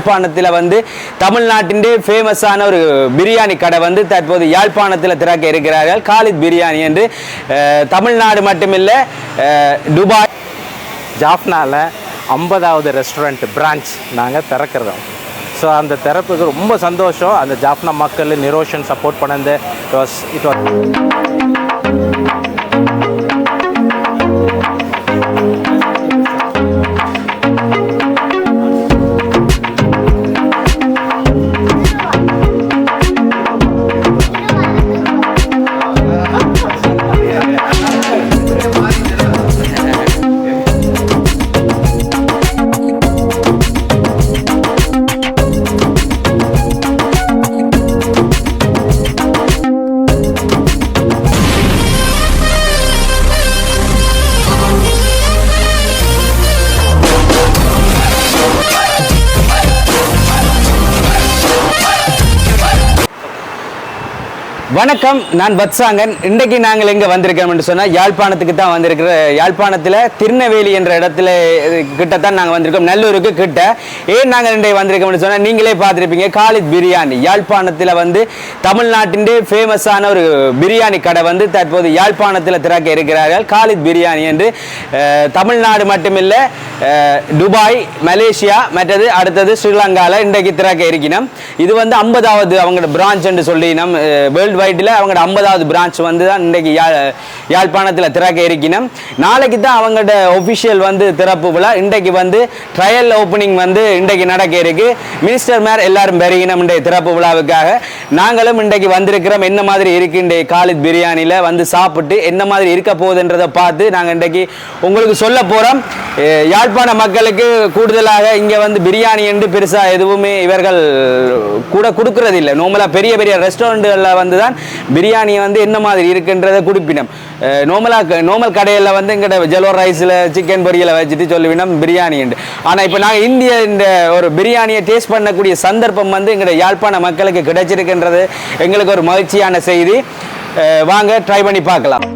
யாழ்ப்பாணத்தில் வந்து தமிழ்நாட்டின் ஃபேமஸான ஒரு பிரியாணி கடை வந்து தற்போது யாழ்ப்பாணத்தில் திறக்க இருக்கிறார்கள். காலித் பிரியாணி என்று தமிழ்நாடு மட்டுமில்லை துபாய் ஜாஃப்னாவில் ஐம்பதாவது ரெஸ்டாரண்ட் பிரான்ச் நாங்கள் திறக்கிறோம். ஸோ அந்த திறப்புக்கு ரொம்ப சந்தோஷம். அந்த ஜாஃப்னா மக்கள் நிரோஷன் சப்போர்ட் பண்ணது. இட் வாஸ் இட் வாஸ் வணக்கம் நான் வத்சாங்கன். இன்றைக்கு நாங்கள் எங்கே வந்திருக்கோம் என்று சொன்னால் யாழ்ப்பாணத்துக்கு தான் வந்திருக்கிற யாழ்ப்பாணத்தில் திருநெல்வேலி என்ற இடத்துல கிட்டத்தான் நாங்கள் வந்திருக்கோம் நல்லூருக்கு கிட்ட. ஏன் நாங்கள் இன்றைக்கு வந்திருக்கோம்னு சொன்னால் நீங்களே பார்த்துருப்பீங்க காலித் பிரியாணி. யாழ்ப்பாணத்தில் வந்து தமிழ்நாட்டின் ஃபேமஸான ஒரு பிரியாணி கடை வந்து தற்போது யாழ்ப்பாணத்தில் திறக்க இருக்கிறார்கள். காலித் பிரியாணி என்று தமிழ்நாடு மட்டுமில்லை துபாய் மலேசியா மற்றது அடுத்தது ஸ்ரீலங்காவில் இன்றைக்கு திறக்க இருக்கணும் இது வந்து ஐம்பதாவது அவங்களோட பிரான்ச் என்று சொல்லி நம் வேர்ல்டு வைடில் அவங்களோட ஐம்பதாவது பிரான்ச் வந்து தான் இன்றைக்கு யா யாழ்ப்பாணத்தில் திறக்க இருக்கணும் நாளைக்கு தான் அவங்களோட ஒஃபிஷியல் வந்து திறப்பு விழா. இன்றைக்கு வந்து ட்ரையல் ஓப்பனிங் வந்து இன்றைக்கு நடக்க இருக்கு. மினிஸ்டர் மேர் எல்லாரும் பெருகினம் இன்றைய திறப்பு விழாவுக்காக. நாங்களும் இன்றைக்கு வந்திருக்கிறோம். என்ன மாதிரி இருக்கு இன்றைய காலித் பிரியாணியில் வந்து சாப்பிட்டு என்ன மாதிரி இருக்க போகுதுன்றதை பார்த்து நாங்கள் இன்றைக்கு உங்களுக்கு சொல்ல போகிறோம் யாழ்ப்பாண மக்களுக்கு கூடுதலாக இங்கே வந்து பிரியாணி என்று பெருசாக எதுவுமே இவர்கள் கூட கொடுக்கறதில்லை. நார்மலாக பெரிய பெரிய ரெஸ்டாரண்ட்டுகளில் வந்து தான் பிரியாணி வந்து என்ன மாதிரி இருக்குன்றதை குறிப்பினம் நோமலாக நோமல் கடையில் வந்து இங்கிட்ட ஜெலோ ரைஸில் சிக்கன் பொரியலை வச்சுட்டு சொல்லுவினோம் பிரியாணி உண்டு ஆனால் இப்போ நாங்கள் இந்திய இந்த ஒரு பிரியாணியை டேஸ்ட் பண்ணக்கூடிய சந்தர்ப்பம் வந்து எங்களோட யாழ்ப்பாண மக்களுக்கு கிடைச்சிருக்குன்றது. எங்களுக்கு ஒரு மகிழ்ச்சியான செய்தி. வாங்க ட்ரை பண்ணி பார்க்கலாம்.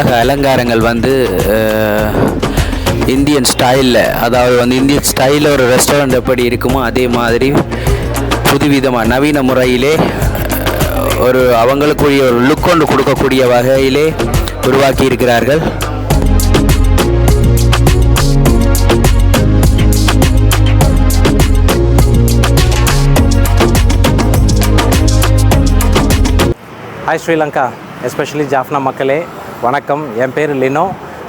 உள்ளக அலங்காரங்கள் வந்து இந்தியன் ஸ்டைலில் அதாவது வந்து இந்தியன் ஸ்டைலில் ஒரு ரெஸ்டாரண்ட் எப்படி இருக்குமோ அதே மாதிரி புதுவிதமாக நவீன முறையிலே ஒரு அவங்களுக்குரிய ஒரு லுக் கொண்டு கொடுக்கக்கூடிய வகையிலே உருவாக்கி இருக்கிறார்கள். ஹாய் ஸ்ரீலங்கா எஸ்பெஷலி ஜாஃப்னா மக்களே வணக்கம். என் பேர் Lino.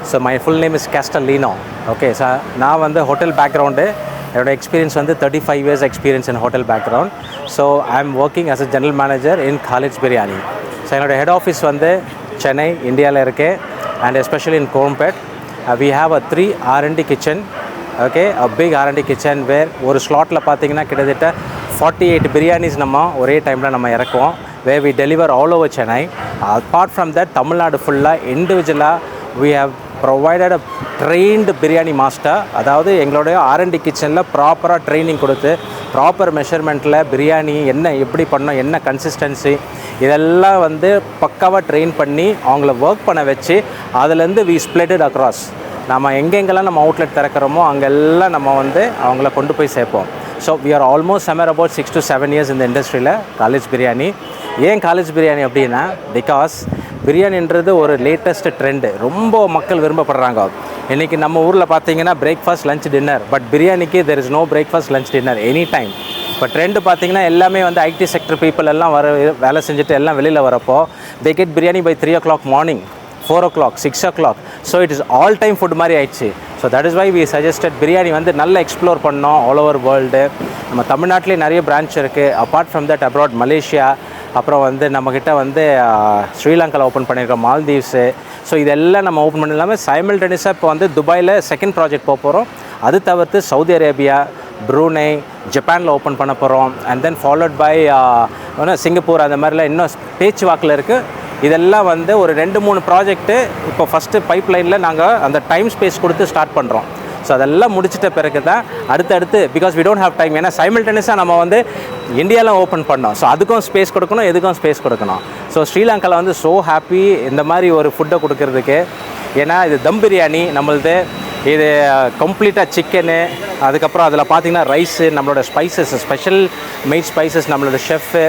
So my full name is Castelino okay sir நான் வந்து ஹோட்டல் பேக்ரவுண்டு என்னோடய எக்ஸ்பீரியன்ஸ் வந்து thirty five years experience in hotel background so I am working as a general manager in college biryani so என்னோட ஹெட் office வந்து சென்னை இந்தியாவில் இருக்கு. And especially in combat we have a three R and D kitchen okay a big R and D kitchen where ஒரு ஸ்லாட்டில் பார்த்தீங்கன்னா கிட்டத்தட்ட forty eight biryanis நம்ம ஒரே டைமில் நம்ம இறக்குவோம். Way we deliver all over Chennai apart from that Tamil Nadu ஃபுல்லாக இண்டிவிஜுவலாக we have provided a trained biryani master அதாவது எங்களுடைய ஆர்என்டி கிச்சனில் ப்ராப்பராக ட்ரைனிங் கொடுத்து ப்ராப்பர் மெஷர்மெண்ட்டில் பிரியாணி என்ன எப்படி பண்ணோம் என்ன கன்சிஸ்டன்சி இதெல்லாம் வந்து பக்காவாக ட்ரெயின் பண்ணி அவங்கள ஒர்க் பண்ண வச்சு அதுலேருந்து வி ஸ்ப்ளிட்டட் அக்ராஸ் நம்ம எங்கெங்கெல்லாம் நம்ம அவுட்லெட் திறக்கிறோமோ அங்கெல்லாம் நம்ம வந்து அவங்கள கொண்டு போய் சேர்ப்போம். So we are almost somewhere about six to seven years இந்த இண்டஸ்ட்ரியில் காலேஜ் பிரியாணி ஏன் காலேஜ் பிரியாணி அப்படின்னா பிகாஸ் பிரியாணின்றது ஒரு லேட்டஸ்ட் ட்ரெண்டு ரொம்ப மக்கள் விரும்பப்படுறாங்க. இன்றைக்கி நம்ம ஊரில் பார்த்தீங்கன்னா பிரேக்ஃபாஸ்ட் லஞ்ச் டின்னர் பட் பிரியாணிக்கு there is no breakfast lunch dinner any time இப்போ ட்ரெண்டு பார்த்தீங்கன்னா எல்லாமே வந்து ஐடி செக்டர் பீப்புள் எல்லாம் வர வேலை செஞ்சுட்டு எல்லாம் வெளியில் வரப்போ they get biryani by three o'clock morning four o'clock six o'clock so it is all time food மாதிரி ஆயிடுச்சு. So that is why we suggested biryani வந்து நல்லா எக்ஸ்ப்ளோர் பண்ணோம் ஆல் ஓவர் வேர்ல்டு நம்ம தமிழ்நாட்டிலே நிறைய பிரான்ச் இருக்குது apart from that abroad Malaysia அப்புறம் வந்து நம்மக்கிட்ட வந்து ஸ்ரீலங்காவில் ஓப்பன் பண்ணியிருக்கோம் மால்தீவ்ஸு. ஸோ இதெல்லாம் நம்ம ஓப்பன் பண்ண இல்லாமல் சைமல்டேனியஸாக இப்போ வந்து துபாயில் செகண்ட் ப்ராஜெக்ட் போக போகிறோம் அது தவிர்த்து சவுதி அரேபியா ப்ரூனை ஜப்பானில் ஓப்பன் பண்ண போகிறோம் and then followed by Singapore அந்த மாதிரிலாம் இன்னும் பேச்சு வாக்கில் இருக்குது இதெல்லாம் வந்து ஒரு ரெண்டு மூணு ப்ராஜெக்ட்டு இப்போ ஃபஸ்ட்டு பைப் லைனில் நாங்கள் அந்த டைம் ஸ்பேஸ் கொடுத்து ஸ்டார்ட் பண்ணுறோம் ஸோ அதெல்லாம் முடிச்சிட்ட பிறகு தான் அடுத்தடுத்து because we don't have time ஏன்னா சைமல்டேனியஸாக நம்ம வந்து இந்தியாவில் ஓப்பன் பண்ணோம். ஸோ அதுக்கும் ஸ்பேஸ் கொடுக்கணும் எதுக்கும் ஸ்பேஸ் கொடுக்கணும். ஸோ ஸ்ரீலங்காவில் வந்து ஸோ ஹாப்பி இந்த மாதிரி ஒரு ஃபுட்டை கொடுக்கறதுக்கு. ஏன்னா இது தம் பிரியாணி நம்மளது இது கம்ப்ளீட்டாக சிக்கனு அதுக்கப்புறம் அதில் பார்த்தீங்கன்னா ரைஸு நம்மளோட ஸ்பைசஸ் ஸ்பெஷல் மெயின் ஸ்பைசஸ் நம்மளோட ஷெஃப்பு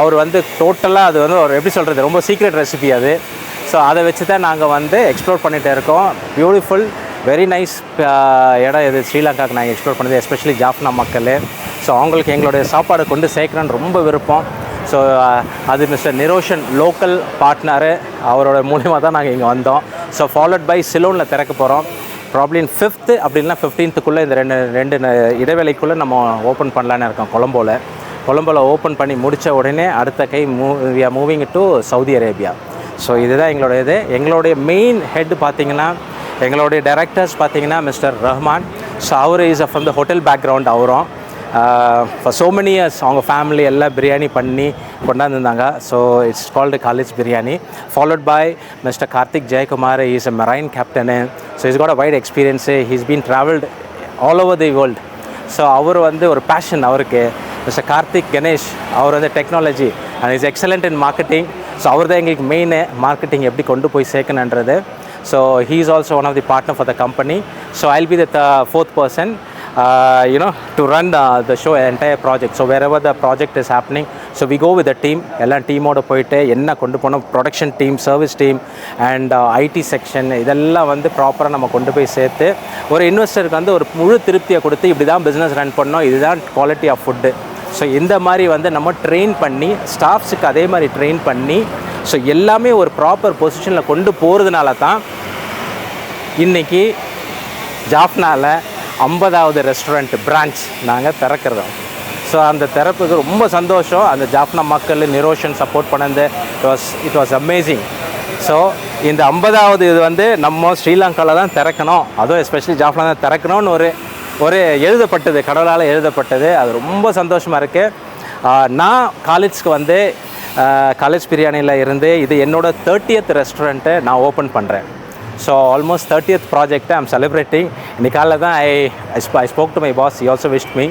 அவர் வந்து டோட்டலாக அது வந்து ஒரு எப்படி சொல்கிறது ரொம்ப சீக்ரெட் ரெசிபி அது. ஸோ அதை வச்சு தான் நாங்கள் வந்து எக்ஸ்ப்ளோர் பண்ணிகிட்டே இருக்கோம். பியூட்டிஃபுல் வெரி நைஸ் uh, இடம் இது. ஸ்ரீலங்காவுக்கு நாங்கள் எக்ஸ்ப்ளோர் பண்ணது எஸ்பெஷலி ஜாஃப்னா மக்கள். ஸோ அவங்களுக்கு எங்களுடைய சாப்பாடு கொண்டு சேர்க்கணும்னு ரொம்ப விருப்பம். ஸோ uh, அது மிஸ்டர் நிரோஷன் லோக்கல் பார்ட்னரு அவரோட மூலிமா தான் நாங்கள் இங்கே வந்தோம். ஸோ ஃபாலோட் பை சிலோனில் திறக்க போகிறோம் ப்ராப்ளின் ஃபிஃப்த்து அப்படின்னா ஃபிஃப்டீன்த்துக்குள்ளே இந்த ரெண்டு ரெண்டு இடைவேளைக்குள்ளே நம்ம ஓப்பன் பண்ணலான்னு இருக்கோம் கொலம்போவில் கொலம்போவில் ஓப்பன் பண்ணி முடித்த உடனே அடுத்த கை மூ we are moving to Saudi Arabia so இதுதான் எங்களோட இது எங்களுடைய மெயின் ஹெட் பார்த்திங்கன்னா எங்களுடைய டைரக்டர்ஸ் பார்த்தீங்கன்னா mister Rahman. So our is from the hotel background அவரும். ஃபார் சோ மெனி இயர்ஸ் அவங்க ஃபேமிலி எல்லாம் பிரியாணி பண்ணி கொண்டாந்துருந்தாங்க. So it's called college biryani. Followed by mister Karthik Jayakumar is a marine captain so is got a wide experience he's been travelled all over the world so அவர் வந்து ஒரு passion அவருக்கு. Mister Karthik Ganesh அவர் வந்து technology and is excellent in marketing so அவர் தான் எங்களுக்கு main marketing எப்படி கொண்டு போய் சேர்க்கணுன்றது so he's also one of the partner for the company so I'll be the fourth person you know to run the show entire project so where the project is happening so we go with the team எல்லாம் டீமோட போயிட்டு என்ன கொண்டு போனோம் production team service team and IT section இதெல்லாம் வந்து ப்ராப்பராக நம்ம கொண்டு போய் சேர்த்து ஒரு இன்வெஸ்டருக்கு வந்து ஒரு முழு திருப்தியை கொடுத்து இப்படி தான் பிஸ்னஸ் ரன் பண்ணோம். இதுதான் குவாலிட்டி ஆஃப் ஃபுட்டு ஸோ இந்த மாதிரி வந்து நம்ம ட்ரெயின் பண்ணி ஸ்டாஃப்ஸுக்கு அதே மாதிரி ட்ரெயின் பண்ணி ஸோ எல்லாமே ஒரு ப்ராப்பர் பொசிஷனில் கொண்டு போகிறதுனால தான் இன்றைக்கி ஜாஃப்னாவில் ஐம்பதாவது ரெஸ்டாரண்ட் பிரான்ச் நாங்கள் திறக்கிறோம் ஸோ அந்த திறப்புக்கு ரொம்ப சந்தோஷம். அந்த ஜாஃப்னா மக்கள் நிரோஷன் சப்போர்ட் பண்ணது it was it was amazing so இந்த ஐம்பதாவது இது வந்து நம்ம ஸ்ரீலங்காவில் தான் திறக்கணும். அதுவும் எஸ்பெஷலி ஜாஃப்னா தான் திறக்கணும்னு ஒரு ஒரு எழுதப்பட்டது கடவுளால் எழுதப்பட்டது. அது ரொம்ப சந்தோஷமாக இருக்குது நான் காலேஜ்க்கு வந்து காலேஜ் பிரியாணியில் இருந்து இது என்னோட தேர்ட்டியத் ரெஸ்டாரண்ட்டை நான் ஓப்பன் பண்ணுறேன் so almost thirtieth project I'm celebrating இன்னைக்கு காலைல தான் I I spoke to my boss you also wish me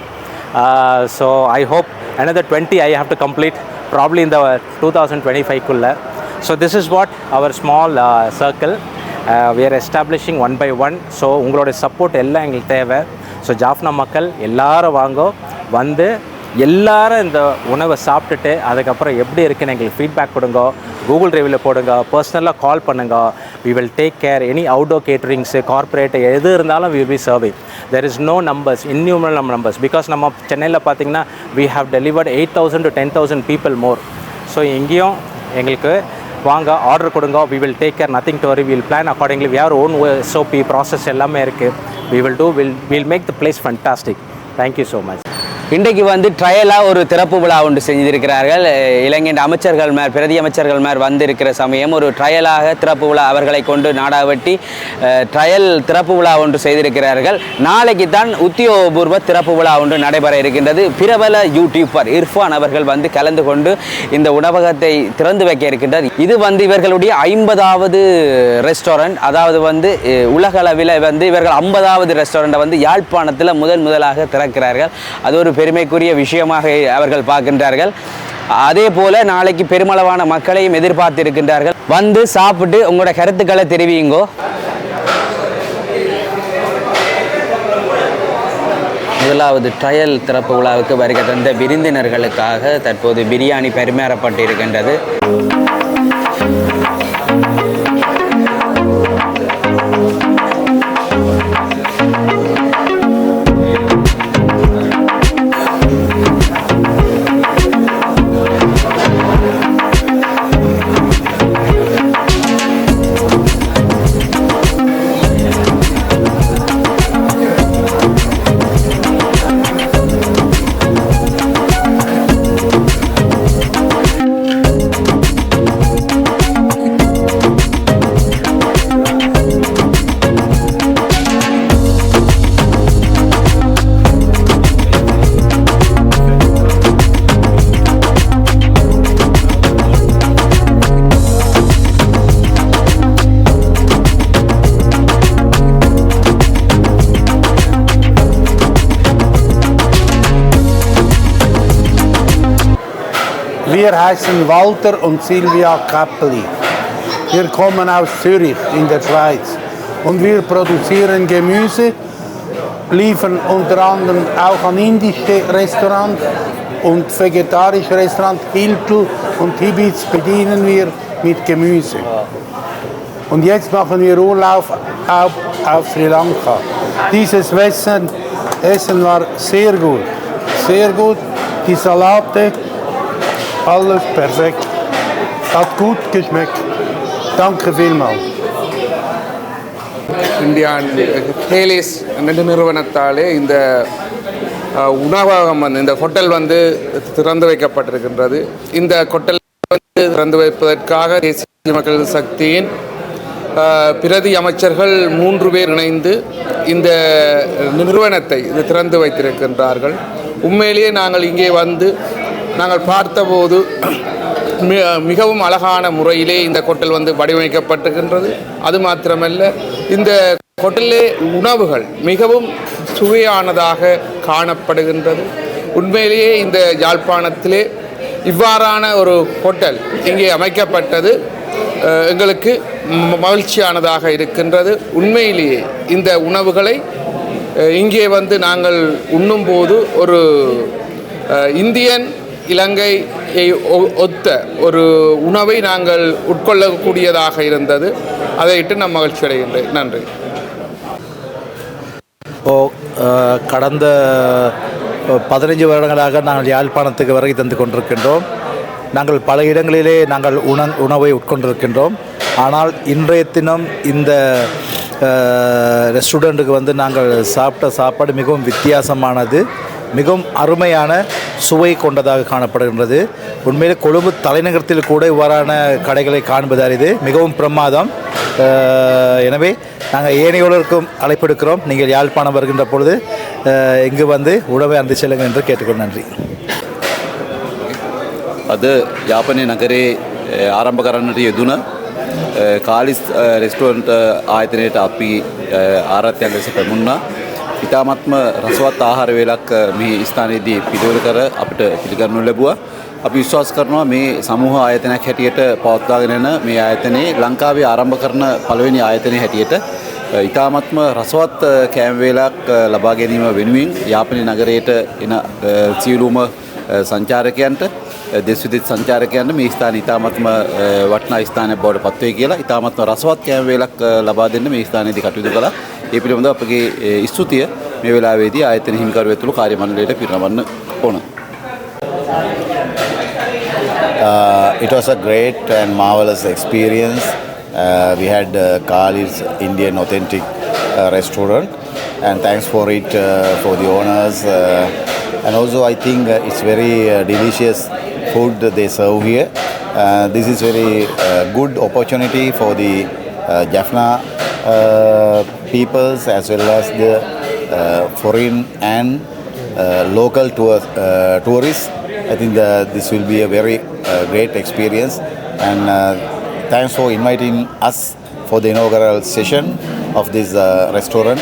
so I hope another twenty I have to complete probably இந்த two thousand twenty ஃபைவ்க்குள்ளே so this is what our small circle we are establishing one by one so உங்களோட support எல்லாம் எங்களுக்கு தேவை. So Jaffna மக்கள் எல்லாரும் வாங்கோ. வந்து எல்லாரும் இந்த உணவை சாப்பிட்டுட்டு அதுக்கப்புறம் எப்படி இருக்குன்னு எங்களுக்கு ஃபீட்பேக் கொடுங்க. கூகுள் ரிவ்யூவில் போடுங்க. பர்சனலாக கால் பண்ணுங்க. We will take care any outdoor caterings corporate எது இருந்தாலும் will be serving there is no numbers நம்ம நம்பர்ஸ் பிகாஸ் நம்ம சென்னையில் பார்த்தீங்கன்னா we have delivered eight thousand to ten thousand people more so இங்கேயும் எங்களுக்கு வாங்க ஆர்டர் கொடுங்க. We will take care nothing to worry will plan accordingly we are own SOP process எல்லாமே இருக்குது we will do will will make the place fantastic thank you so much இன்றைக்கு வந்து ட்ரையலாக ஒரு திறப்பு விழா ஒன்று செஞ்சிருக்கிறார்கள். அஹ் இலங்கையின் அமைச்சர்கள் மேர் பிரதி அமைச்சர்கள் மேர் வந்திருக்கிற சமயம் ஒரு ட்ரையலாக திறப்பு விழா அவர்களை கொண்டு நாடாவட்டி ட்ரையல் திறப்பு விழா ஒன்று செய்திருக்கிறார்கள். நாளைக்கு தான் உத்தியோகபூர்வ திறப்பு விழா ஒன்று நடைபெற இருக்கின்றது. பிரபல யூடியூபர் இர்ஃபான் அவர்கள் வந்து கலந்து கொண்டு இந்த உணவகத்தை திறந்து வைக்க இருக்கின்றார். இது வந்து இவர்களுடைய ஐம்பதாவது ரெஸ்டாரண்ட் அதாவது வந்து உலகளவில் வந்து இவர்கள் ஐம்பதாவது ரெஸ்டாரண்ட்டை வந்து யாழ்ப்பாணத்தில் முதல் முதலாக திறக்கிறார்கள். அது ஒரு பெருமைக்குரிய விஷயமாக அவர்கள் பார்க்கின்றார்கள். அதே போல நாளைக்கு பெருமளவான மக்களையும் எதிர்பார்த்து இருக்கின்றார்கள் வந்து சாப்பிட்டு உங்களோட கருத்துக்களை தெரிவியுங்கோ. முதலாவது ட்ரையல் திறப்பு விழாவுக்கு வருகை தந்த விருந்தினர்களுக்காக தற்போது biryani பரிமாறப்பட்டிருக்கின்றது. Wir heißen Walter und Silvia Kappeli. Wir kommen aus Zürich in der Schweiz und wir produzieren Gemüse, liefern unter anderem auch an indische Restaurants und vegetarische Restaurants. Hiltl und Tibits bedienen wir mit Gemüse. Und jetzt machen wir Urlaub auf, auf Sri Lanka. Dieses Essen, Essen war sehr gut, sehr gut. Die Salate, alles perfekt. Hat gut geschmeckt. Danke vielmals. இந்தியான் ஹேலிஸ் நெடு நிறுவனத்தாலே இந்த உணவகம் வந்து இந்த hotel வந்து திறந்து வைக்கப்பட்டிருக்கின்றது இந்த hotel வந்து திறந்து வைப்பதற்காக தேசிய மக்கள் சக்தியின் பிரதி அமைச்சர்கள் மூன்று பேர் இணைந்து இந்த நிறுவனத்தை இது திறந்து வைத்திருக்கின்றார்கள் உண்மையிலேயே நாங்கள் இங்கே வந்து நாங்கள் பார்த்தபோது மிகவும் அழகான முறையிலே இந்த கொட்டல் வந்து வடிவமைக்கப்பட்டிருக்கின்றது. அது மாத்திரமல்ல இந்த கொட்டலே உணவுகள் மிகவும் சுவையானதாக காணப்படுகின்றது. உண்மையிலேயே இந்த யாழ்ப்பாணத்திலே இவ்வாறான ஒரு ஹோட்டல் இங்கே அமைக்கப்பட்டது. எங்களுக்கு ம- மகிழ்ச்சியானதாக இருக்கின்றது. உண்மையிலேயே இந்த உணவுகளை இங்கே வந்து நாங்கள் உண்ணும்போது ஒரு இந்தியன் இலங்கையை ஒ- ஒத்த ஒரு உணவை நாங்கள் உட்கொள்ளக்கூடியதாக இருந்தது. அதையிட்டு நான் மகிழ்ச்சி அடைகின்றேன் நன்றி. இப்போ கடந்த பதினைஞ்சு வருடங்களாக நாங்கள் யாழ்ப்பாணத்துக்கு வருகை தந்து கொண்டிருக்கின்றோம். நாங்கள் பல இடங்களிலே நாங்கள் உண உணவை உட்கொண்டிருக்கின்றோம். ஆனால் இன்றைய தினம் இந்த ரெஸ்டாரண்ட்டுக்கு வந்து நாங்கள் சாப்பிட்ட சாப்பாடு மிகவும் வித்தியாசமானது. மிகவும் அருமையான சுவை கொண்டதாக காணப்படுகின்றது உண்மையிலே கொழும்பு தலைநகரத்தில் கூட இவ்வாறான கடைகளை காண்பது அரிது மிகவும் பிரமாதம் அஹ், எனவே நாங்கள் ஏனையோருக்கும் அழைப்பெடுக்கிறோம் நீங்கள் யாழ்ப்பாணம் வருகின்ற பொழுது அஹ், இங்கு வந்து உணவை அருந்து செல்லுங்கள் என்று கேட்டுக்கொள் நன்றி අද යාපනය නගරේ අ, ආරම්භ කරන්නට යෙදුන අ, කාලිස් අ, රෙස්ටුවන්ට ආයතනයට අපි අ, ආරත්‍යයන් ලෙස පැමුණා. ඉතාමත්ම රසවත් ආහාර වේලක් අ, මේ ස්ථානයේදී පිළිවෙල කර අපිට පිළිගන්නු ලැබුවා. අපි විශ්වාස කරනවා මේ සමූහ ආයතනයක් හැටියට පවත්වාගෙන යන මේ ආයතනයේ ලංකාවේ ආරම්භ කරන පළවෙනි ආයතනය හැටියට අ, ඉතාමත්ම රසවත් අ, කෑම වේලක් අ, ලබා ගැනීම වෙනුවෙන් යාපනය නගරයට එන අ, සියලුම අ, සංචාරකයන්ට අ, දෙස් විදෙස් සංචාරකයන්ට මේ ස්ථාන ඉතාමත්ම අ, වටිනා ස්ථානයක් බවට පත්වේ කියලා ඉතාමත්ම රසවත් කෑම වේලක් අ, ලබා දෙන්න මේ ස්ථානයේදී කටයුතු කළා. ඒ පිළිබඳව අපගේ අ, ස්තුතිය මේ වෙලාවේදී ආයතන හිමිකරු ඇතුළු කාර්ය මණ්ඩලයට පිරිනමන්න ඕන. Uh, it was a great and marvelous experience. Uh, we had uh, Khalid's Indian authentic uh, restaurant, and thanks for it uh, for the owners. Uh, and also, I think uh, it's very uh, delicious food that they serve here. Uh, this is very uh, good opportunity for the uh, Jaffna uh, peoples as well as the uh, foreign and uh, local tour, uh, tourists. I think that this will be a very great experience. And thanks for inviting us for the inaugural session of this restaurant.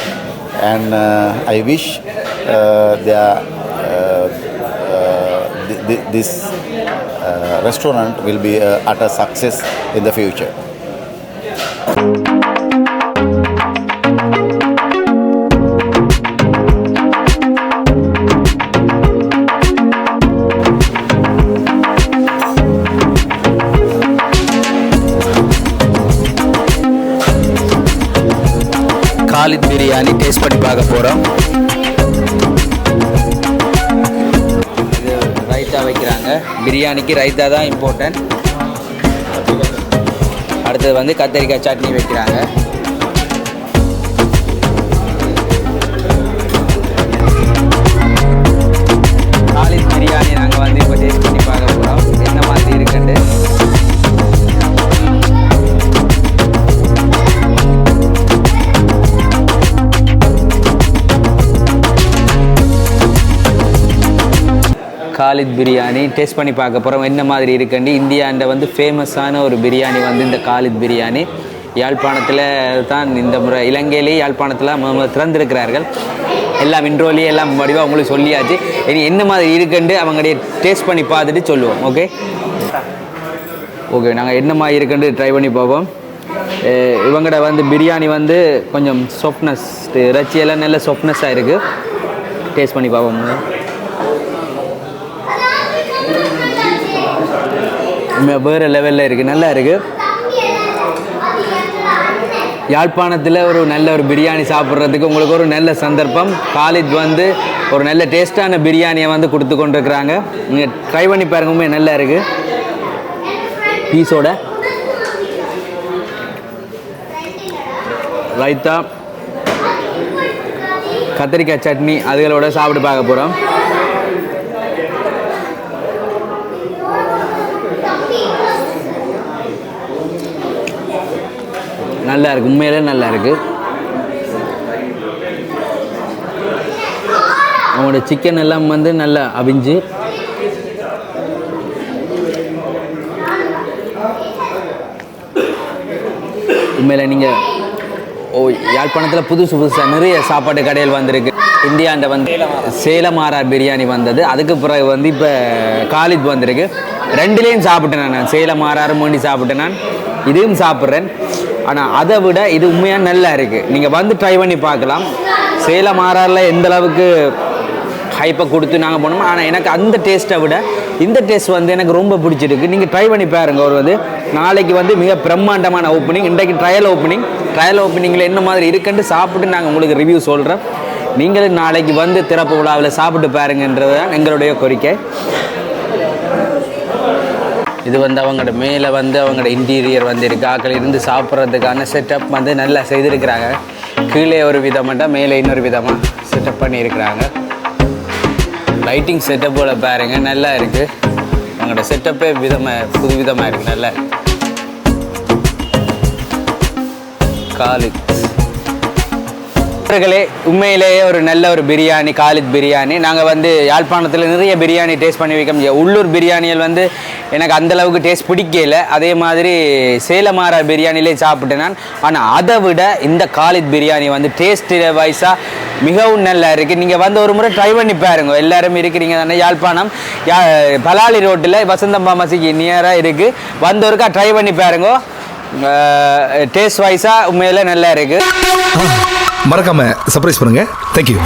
And I wish the, th- th- this uh, restaurant will be uh, utter success in the future. Biryani taste பண்ணி பார்க்க போகிறோம் இது ரைத்தா வைக்கிறாங்க. பிரியாணிக்கு ரைத்தா தான் important அடுத்தது வந்து கத்தரிக்காய் சட்னி வைக்கிறாங்க. காலித் பிரியாணி டேஸ்ட் பண்ணி பார்க்க போகிறோம் என்ன மாதிரி இருக்குன்னு இந்தியாண்ட வந்து ஃபேமஸான ஒரு பிரியாணி வந்து இந்த காலித் பிரியாணி. யாழ்ப்பாணத்தில் தான் இந்த முறை இலங்கையிலேயே யாழ்ப்பாணத்தில் திறந்திருக்கிறார்கள். எல்லாம் இன்ட்ரோலேயே எல்லாம் வடிவாக உங்களுக்கு சொல்லியாச்சு. இனி என்ன மாதிரி இருக்குன்னு அவங்களுடைய டேஸ்ட் பண்ணி பார்த்துட்டு சொல்லுவோம் ஓகே? ஓகே நாங்கள் என்ன மாதிரி இருக்குன்னு ட்ரை பண்ணி பார்ப்போம். இவங்கட வந்து பிரியாணி வந்து கொஞ்சம் சொஃப்ட்னஸ் இறைச்சியெல்லாம் நல்ல சொஃப்ட்னஸாக இருக்குது டேஸ்ட் பண்ணி பார்ப்போம். வேறு லெவலில் இருக்குது நல்லா இருக்குது யாழ்ப்பாணத்தில் ஒரு நல்ல ஒரு பிரியாணி சாப்பிட்றதுக்கு உங்களுக்கு ஒரு நல்ல சந்தர்ப்பம். காலித் வந்து ஒரு நல்ல டேஸ்ட்டான பிரியாணியை வந்து கொடுத்து கொண்டிருக்கிறாங்க. நீங்கள் ட்ரை பண்ணி பாருங்கமே நல்லா இருக்குது பீஸோட. ரைத்தா. கத்திரிக்காய் சட்னி அதுகளோட சாப்பிட்டு பார்க்க போகிறோம் நல்லா இருக்குது உண்மையிலே நல்லா இருக்குது அவங்களோட சிக்கன் எல்லாம் வந்து நல்லா அவிஞ்சு. உண்மையில் நீங்கள் ஓ யாழ்ப்பாணத்தில் புதுசு புதுசாக நிறைய சாப்பாட்டு கடையில் வந்திருக்கு. இந்தியாண்ட வந்து சேலம் ஆர்ஆர் பிரியாணி வந்தது. அதுக்கு பிறகு வந்து இப்போ காலித் வந்திருக்கு. ரெண்டுலேயும் சாப்பிட்டேன் நான். சேலம் சேலமாரார் மூண்டி சாப்பிட்டேன் நான். இதையும் சாப்பிட்றேன். ஆனால் அதை விட இது உண்மையாக நல்லா இருக்குது நீங்கள் வந்து ட்ரை பண்ணி பார்க்கலாம். சேலமாராரில் எந்த அளவுக்கு ஹைப்பை கொடுத்து நாங்கள் போனோம் ஆனால் எனக்கு அந்த டேஸ்ட்டை விட இந்த டேஸ்ட் வந்து எனக்கு ரொம்ப பிடிச்சிருக்கு. நீங்கள் ட்ரை பண்ணி பாருங்கள் ஒரு வந்து நாளைக்கு வந்து மிக பிரம்மாண்டமான ஓப்பனிங் இன்றைக்கு ட்ரையல் ஓப்பனிங் ட்ரையல் ஓப்பனிங்கில் என்ன மாதிரி இருக்குன்ட்டு சாப்பிட்டு நாங்கள் உங்களுக்கு ரிவ்யூ சொல்கிறோம் நீங்களும் நாளைக்கு வந்து திறப்பு விழாவில் சாப்பிட்டு பாருங்கன்றது தான் எங்களுடைய கோரிக்கை. இது வந்து அவங்களோட மேலே வந்து அவங்களோட இன்டீரியர் வந்து இருக்குது ஆக்கள் இருந்து சாப்பிட்றதுக்கான செட்டப் வந்து நல்லா செய்திருக்கிறாங்க. கீழே ஒரு விதமாட்டா மேலே இன்னொரு விதமாக செட்டப் பண்ணியிருக்கிறாங்க. லைட்டிங் செட்டப்போட பாருங்க நல்லா இருக்குது அவங்களோட செட்டப்பே விதமாக புது விதமாக இருக்குது நல்லா காலித் அவர்களே உண்மையிலேயே ஒரு நல்ல ஒரு பிரியாணி காலித் பிரியாணி. நாங்கள் வந்து யாழ்ப்பாணத்தில் நிறைய பிரியாணி டேஸ்ட் பண்ணி வைக்க முடியாது. உள்ளூர் பிரியாணிகள் வந்து எனக்கு அந்தளவுக்கு டேஸ்ட் பிடிக்கல. அதே மாதிரி சேலமாரா பிரியாணிலே சாப்பிட்டேன் நான். ஆனால் அதை விட இந்த காலித் பிரியாணி வந்து டேஸ்ட் வைஸாக மிகவும் நல்லா இருக்குது நீங்கள் வந்து ஒரு முறை ட்ரை பண்ணி பாருங்க. எல்லாரும் இருக்கிறீங்க தானே யாழ்ப்பாணம். யா பலாலி ரோட்டில் வசந்தம்பா மசிக்கு நியராக இருக்குது வந்தவருக்கா ட்ரை பண்ணி பாருங்க. டேஸ்ட் வைஸாக உண்மையில் நல்லா இருக்குது மறக்காமல் சர்ப்ரைஸ் பண்ணுங்கள் தேங்க்யூ